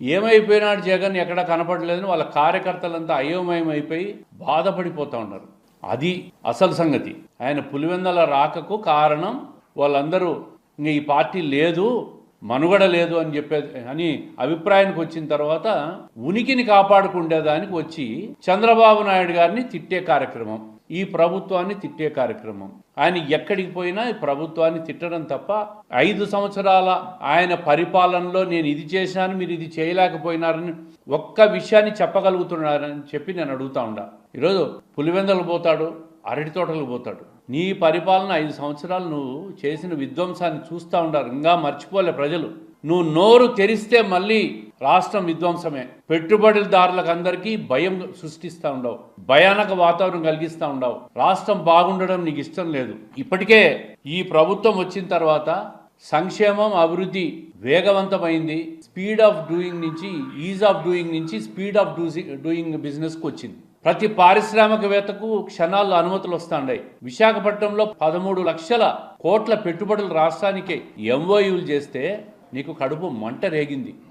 ఏమైపోయినాడు జగన్ ఎక్కడ కనపడలేదని వాళ్ళ కార్యకర్తలంతా అయోమయం అయిపోయి బాధపడిపోతూ ఉన్నారు. అది అసలు సంగతి. ఆయన పులివెందల రాకకు కారణం వాళ్ళందరూ ఇంక ఈ పార్టీ లేదు మనుగడ లేదు అని చెప్పే అని అభిప్రాయానికి వచ్చిన తర్వాత ఉనికిని కాపాడుకుండేదానికి వచ్చి చంద్రబాబు నాయుడు గారిని తిట్టే కార్యక్రమం ఈ ప్రభుత్వాన్ని తిట్టే కార్యక్రమం. ఆయన ఎక్కడికి పోయినా ఈ ప్రభుత్వాన్ని తిట్టడం తప్ప ఐదు సంవత్సరాల ఆయన పరిపాలనలో నేను ఇది చేశాను మీరు ఇది చేయలేకపోయినారని ఒక్క విషయాన్ని చెప్పగలుగుతున్నారని చెప్పి నేను అడుగుతా ఉండా. ఈరోజు పులివెందలు పోతాడు అరటి తోటలకు పోతాడు. నీ పరిపాలన ఐదు సంవత్సరాలు నువ్వు చేసిన విధ్వంసాన్ని చూస్తూ ఉండారు ఇంకా మర్చిపోలే ప్రజలు. నువ్వు నోరు తెరిస్తే మళ్ళీ రాష్ట్రం విధ్వంసమే. పెట్టుబడిదారులకు అందరికీ భయం సృష్టిస్తూ ఉండవు. భయానక వాతావరణం కలిగిస్తూ ఉండవు. రాష్ట్రం బాగుండడం నీకు ఇష్టం లేదు. ఇప్పటికే ఈ ప్రభుత్వం వచ్చిన తర్వాత సంక్షేమం అభివృద్ధి వేగవంతమైంది. స్పీడ్ ఆఫ్ డూయింగ్ నుంచి ఈజ్ ఆఫ్ డూయింగ్ నుంచి స్పీడ్ ఆఫ్ డూయింగ్ బిజినెస్కి వచ్చింది. ప్రతి పారిశ్రామికవేత్తకు క్షణాల్లో అనుమతులు వస్తాయి విశాఖపట్నంలో పదమూడు లక్షల కోట్ల పెట్టుబడులు రాష్ట్రానికి ఎంఓయూలు చేస్తే నీకు కడుపు మంట రేగింది.